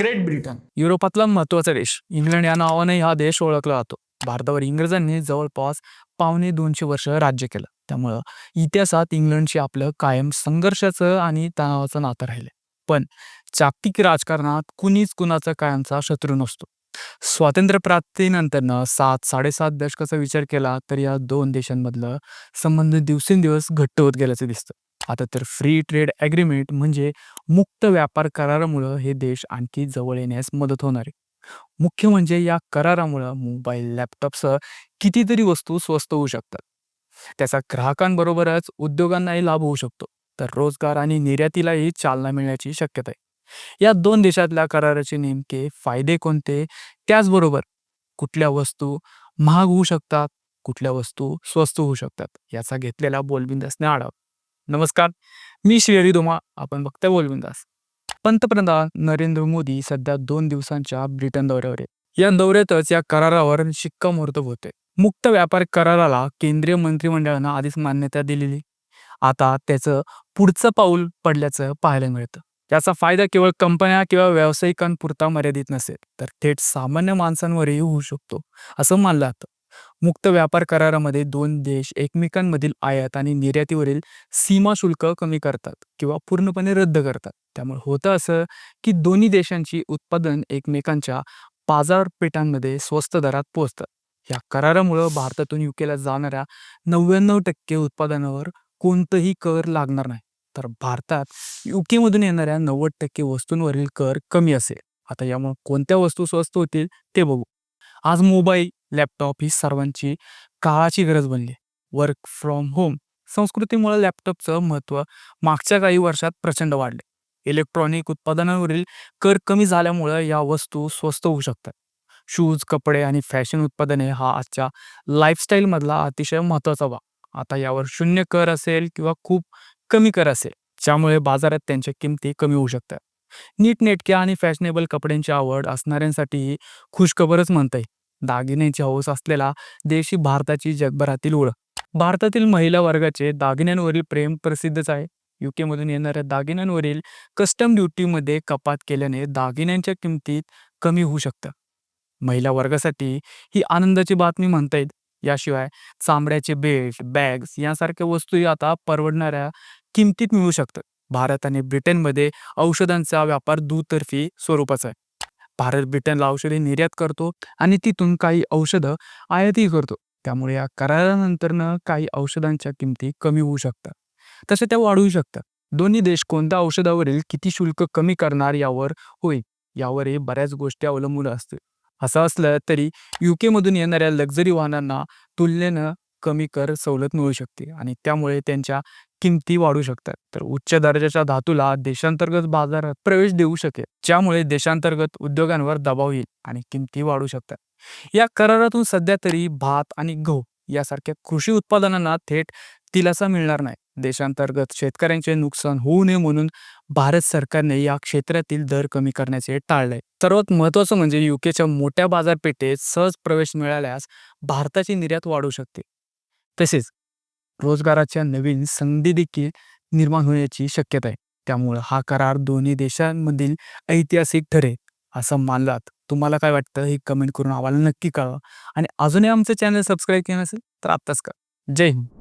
Great Britain. युरोपातला महत्त्वाचा देश. England या नावाने हा देश ओळखला जातो. भारतावर इंग्रजांनी जवळपास पावणे दोनशे वर्ष राज्य केलं. त्यामुळं इतिहासात इंग्लंडशी आपलं कायम संघर्षाचं आणि तणावाचं नातं राहिले पण जागतिक राजकारणात कुणीच कुणाचा कायमचा शत्रू नसतो. स्वातंत्र्यप्राप्तीनंतरनं सात साडेसात दशकाचा विचार केला तर या दोन देशांमधलं संबंध दिवसेंदिवस घट्ट होत गेल्याचं दिसतं. आता तर फ्री ट्रेड ॲग्रीमेंट म्हणजे मुक्त व्यापार करारामुळं हे देश आणखी जवळ येण्यास मदत होणार आहे. मुख्य म्हणजे या करारामुळं मोबाईल लॅपटॉपसह कितीतरी वस्तू स्वस्त होऊ शकतात. त्याचा ग्राहकांबरोबरच उद्योगांनाही लाभ होऊ शकतो तर रोजगार आणि निर्यातीलाही चालना मिळण्याची शक्यता आहे. या दोन देशातल्या कराराचे नेमके फायदे कोणते? त्याचबरोबर कुठल्या वस्तू महाग होऊ शकतात कुठल्या वस्तू स्वस्त होऊ शकतात याचा घेतलेला बोलबिंदासने आढावा. नमस्कार. मी श्रीहरी धुमा आपण बघताय दास पंतप्रधान नरेंद्र मोदी सध्या दोन दिवसांच्या ब्रिटन दौऱ्यावर आहेत. या दौऱ्यातच या करारावर शिक्कामोर्तब होते मुक्त व्यापार कराराला केंद्रीय मंत्रिमंडळानं आधीच मान्यता दिलेली. आता त्याचं पुढचं पाऊल पडल्याचं पाहायला मिळतं. याचा फायदा केवळ कंपन्या किंवा व्यावसायिकांपुरता मर्यादित नसेल तर थेट सामान्य माणसांवरही होऊ शकतो असं मानलं जातं. मुक्त व्यापार करारामध्ये दोन देश एकमेकांमधील आयात आणि निर्यातीवरील सीमा शुल्क कमी करतात किंवा पूर्णपणे रद्द करतात. त्यामुळे होतं असं की दोन्ही देशांची उत्पादन एकमेकांच्या बाजारपेठांमध्ये स्वस्त दरात पोहोचतात या करारामुळं भारतातून युकेला जाणाऱ्या नव्याण्णव टक्के उत्पादनावर कोणतंही कर लागणार नाही. तर भारतात युकेमधून येणाऱ्या नव्वद टक्के वस्तूंवरील कर कमी असेल. आता यामुळे कोणत्या वस्तू स्वस्त होतील ते बघू. आज मोबाईल लॅपटॉप ही सर्वांची काळाची गरज बनली. वर्क फ्रॉम होम संस्कृतीमुळे लॅपटॉपचं महत्त्व मागच्या काही वर्षात प्रचंड वाढले. इलेक्ट्रॉनिक उत्पादनांवरील कर कमी झाल्यामुळं या वस्तू स्वस्त होऊ शकतात. शूज कपडे आणि फॅशन उत्पादने हा आजच्या लाईफस्टाईलमधला अतिशय महत्त्वाचा भाग. आता यावर शून्य कर असेल किंवा खूप कमी कर असेल ज्यामुळे बाजारात त्यांच्या किमती कमी होऊ शकतात. नीटनेटक्या आणि फॅशनेबल कपड्यांची आवड असणाऱ्यांसाठी ही खुशखबरच म्हणता येईल. दागिन्यांची हौस असलेला देश ही भारताची जगभरातील ओळख भारतातील महिला वर्गाचे दागिन्यांवरील प्रेम प्रसिद्धच आहे. युकेमधून येणाऱ्या दागिन्यांवरील कस्टम ड्युटीमध्ये कपात केल्याने दागिन्यांच्या किमतीत कमी होऊ शकतं. महिला वर्गासाठी ही आनंदाची बातमी म्हणता येईल. याशिवाय चामड्याचे बेल्ट बॅग्स यासारख्या वस्तूही आता परवडणाऱ्या किमतीत मिळू शकतात भारत आणि ब्रिटनमध्ये औषधांचा व्यापार दुतर्फी स्वरूपाचा आहे. भारत ब्रिटनला औषधे निर्यात करतो आणि तिथून काही औषधं आयातही करतो. त्यामुळे या करारानंतरनं काही औषधांच्या किमती कमी होऊ शकतात. तसे त्या वाढवू शकतात. दोन्ही देश कोणत्या औषधावरील किती शुल्क कमी करणार यावर होईल यावरही बऱ्याच गोष्टी अवलंबून असतील. असं असलं तरी युकेमधून येणाऱ्या लक्झरी वाहनांना तुलनेनं कमी कर सवलत मिळू शकते आणि त्यामुळे त्यांच्या किमती वाढू शकतात. तर उच्च दर्जाच्या धातूला देशांतर्गत बाजारात प्रवेश देऊ शकेल ज्यामुळे देशांतर्गत उद्योगांवर दबाव येईल आणि किमती वाढू शकतात. या करारातून सध्या तरी भात आणि गहू यासारख्या कृषी उत्पादनांना थेट दिलासा मिळणार नाही. देशांतर्गत शेतकऱ्यांचे नुकसान होऊ नये म्हणून भारत सरकारने या क्षेत्रातील दर कमी करण्याचे टाळले. सर्वात महत्त्वाचं म्हणजे युकेच्या मोठ्या बाजारपेठेत सहज प्रवेश मिळाल्यास भारताची निर्यात वाढू शकते. तसेच रोजगाराच्या नवीन संधी देखील निर्माण होण्याची शक्यता आहे. त्यामुळं हा करार दोन्ही देशांमधील ऐतिहासिक ठरेल असं मानलात. तुम्हाला काय वाटतं हे कमेंट करून आम्हाला नक्की कळवा. आणि अजूनही आमचं चॅनल सबस्क्राईब केलं नसेल तर आत्ताच का जय हिंद.